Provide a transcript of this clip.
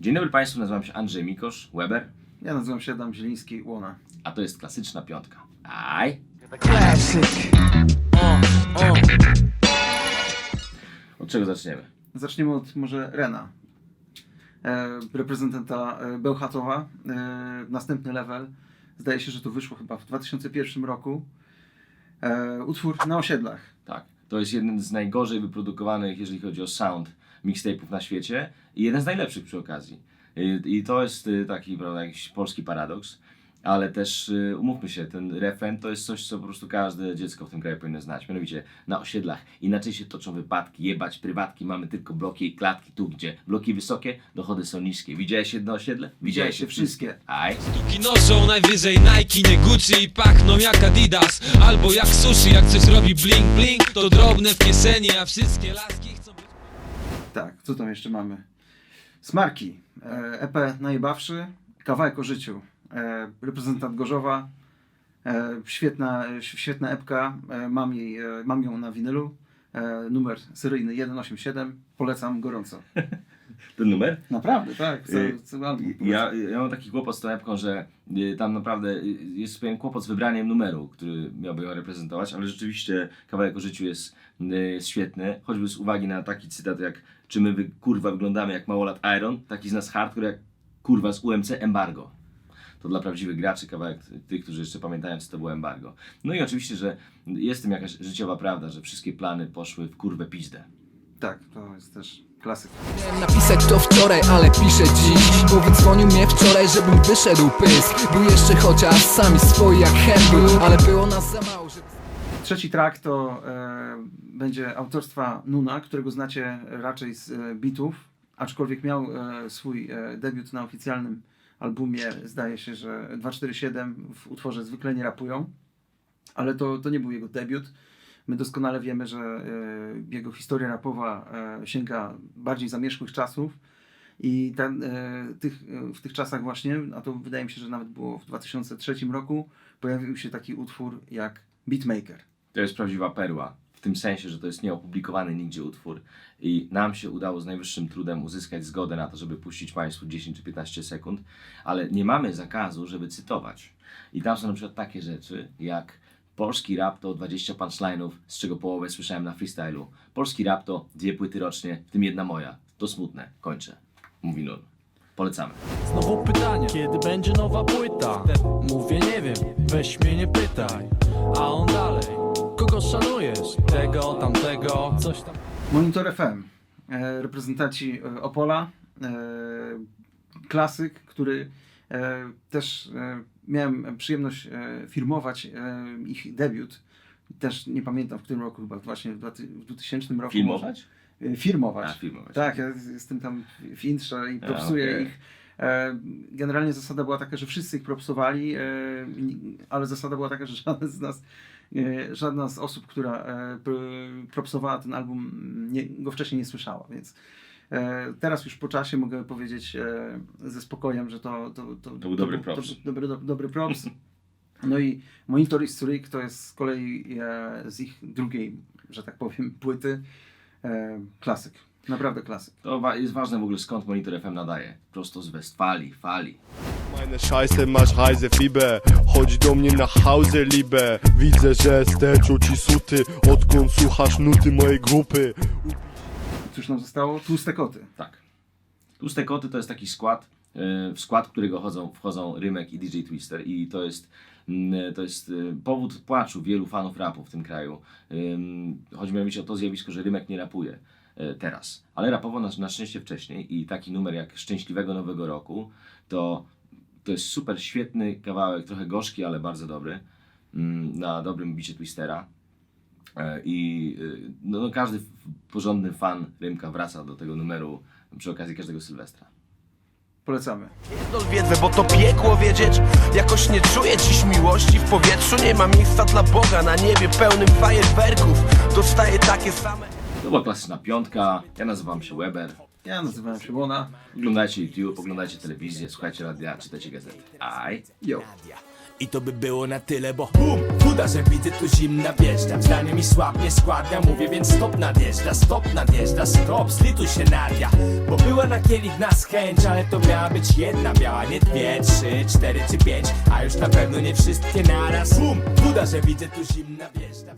Dzień dobry Państwu, nazywam się Andrzej Mikosz, Weber, Ja nazywam się Adam Zieliński, Łona. a to jest klasyczna piątka. Aj! Classic. Od czego zaczniemy? Zaczniemy od może Rena, e, reprezentanta e, Bełchatowa. E, następny level. Zdaje się, że to wyszło chyba w 2001 roku. E, utwór na osiedlach. Tak, to jest jeden z najgorzej wyprodukowanych, jeżeli chodzi o sound, mixtape'ów na świecie i jeden z najlepszych przy okazji. I, to jest y, taki, prawda, jakiś polski paradoks, ale też y, umówmy się, ten refren to jest coś, co po prostu każde dziecko w tym kraju powinno znać. Mianowicie na osiedlach inaczej się toczą wypadki, jebać prywatki, mamy tylko bloki i klatki, tu gdzie bloki wysokie, dochody są niskie. Widziałeś jedno osiedle? Widziałeś się wszystkie. Aj! Sztuki noszą najwyżej Nike, nie Gucci i pachną jak Adidas Albo jak sushi, jak coś robi bling bling To drobne w kieszeni, a wszystkie laski Tak, co tam jeszcze mamy? Smarki. E, EP Najbawszy. Kawałek o życiu. E, reprezentant Gorzowa. E, świetna, świetna epka. E, mam, jej, e, mam ją na winylu. E, numer seryjny 187. Polecam gorąco. Ten numer? Naprawdę, tak. Cały, cały album Ja, ja mam taki kłopot z tą epką, że y, tam naprawdę y, jest pewien kłopot z wybraniem numeru, który miałby ją reprezentować, ale rzeczywiście kawałek o życiu jest, y, jest świetny, choćby z uwagi na taki cytat jak czy my wy, kurwa wyglądamy jak małolat Iron, taki z nas hardcore jak kurwa z UMC Embargo. To dla prawdziwych graczy kawałek tych, którzy jeszcze pamiętają, co to było embargo. No i oczywiście, że jest w tym jakaś życiowa prawda, że wszystkie plany poszły w kurwę pizdę. Tak, to jest też klasyk. Miałem napisać to wczoraj, ale piszę dziś Bo wydzwonił mnie wczoraj, żebym wyszedł pysk Był jeszcze chociaż sami swoi jak chętny Ale było nas za mało, żeby... Trzeci track to e, będzie autorstwa Nuna, którego znacie raczej z e, beatów, aczkolwiek miał e, swój e, debiut na oficjalnym albumie, zdaje się, że 247 w utworze zwykle nie rapują, ale to, to nie był jego debiut. My doskonale wiemy, że e, jego historia rapowa e, sięga bardziej zamierzchłych czasów i ten, e, tych, w tych czasach właśnie, a to wydaje mi się, że nawet było w 2003 roku, pojawił się taki utwór jak Beatmaker. To jest prawdziwa perła. W tym sensie, że to jest nieopublikowany nigdzie utwór i nam się udało z najwyższym trudem uzyskać zgodę na to, żeby puścić Państwu 10 czy 15 sekund, ale nie mamy zakazu, żeby cytować. I tam są na przykład takie rzeczy jak polski rap to 20 punchline'ów, z czego połowę słyszałem na freestylu. Polski rap to dwie płyty rocznie, w tym jedna moja. To smutne. Kończę. Mówi Nun. Polecamy. Znowu pytanie, kiedy będzie nowa płyta? Mówię nie wiem, weź mnie nie pytaj A on dalej, kogo szanujesz? Tego, tamtego, coś tam Monitor FM, e, reprezentanci e, Opola, e, klasyk, który też e, miałem przyjemność e, firmować e, ich debiut. Też nie pamiętam w którym roku, chyba właśnie w 2000 w 2000 roku. Filmować? E, Firmować. A, filmować. Tak, ja jestem tam w intrze i propsuję okej. ich. E, Generalnie zasada była taka, że wszyscy ich propsowali, e, ale zasada była taka, że żaden z nas, e, żadna z osób, która e, pr- propsowała ten album, nie, go wcześniej nie słyszała, więc e, teraz już po czasie mogę powiedzieć e, ze spokojem, że to, to, to, był dobry to, props. To, dobry, do, dobry props. No i Monitor Historyk to jest z kolei e, z ich drugiej, że tak powiem, płyty. E, klasyk. Naprawdę klasyk. To wa- jest ważne w ogóle skąd Monitor FM nadaje. Prosto z Westfalii, fali. Meine Scheiße, masz Reisefieber Chodź do mnie na Hause, Liebe Widzę, że sterczą ci suty Odkąd słuchasz nuty mojej grupy Cóż nam zostało? Tłuste koty. Tak. Tłuste koty to jest taki skład, e, w skład którego chodzą, wchodzą Rymek i DJ Twister i to jest, mm, to jest e, powód płaczu wielu fanów rapu w tym kraju. Chodzi mianowicie o to zjawisko, że Rymek nie rapuje e, teraz, ale rapował na, na szczęście wcześniej i taki numer jak Szczęśliwego Nowego Roku to, to jest super świetny kawałek, trochę gorzki, ale bardzo dobry, mm, na dobrym bicie Twistera. E, I y, no, no, każdy porządny fan Rymka wraca do tego numeru przy okazji każdego Sylwestra. Polecamy. Pierdol wiedzę, bo to piekło wiedzieć Jakoś nie czuję dziś miłości w powietrzu Nie ma miejsca dla Boga na niebie pełnym fajerwerków Dostaję takie same To była klasyczna piątka. Ja nazywam się Weber. Ja nazywałem się Łona. Oglądajcie YouTube, oglądajcie telewizję, słuchajcie radia, czytajcie gazety. Aj. Yo. I to by było na tyle, bo bum, Buda, że widzę tu zimna wjeżdża. Zdanie mi słabnie składa, mówię więc stop nadjeżdża Stop nadjeżdża, stop, zlituj się Nadia. Bo była na kielich nas chęć, ale to miała być jedna. Miała nie dwie, trzy, cztery czy pięć A już na pewno nie wszystkie naraz. Bum, Buda, że widzę tu zimna wjeżdża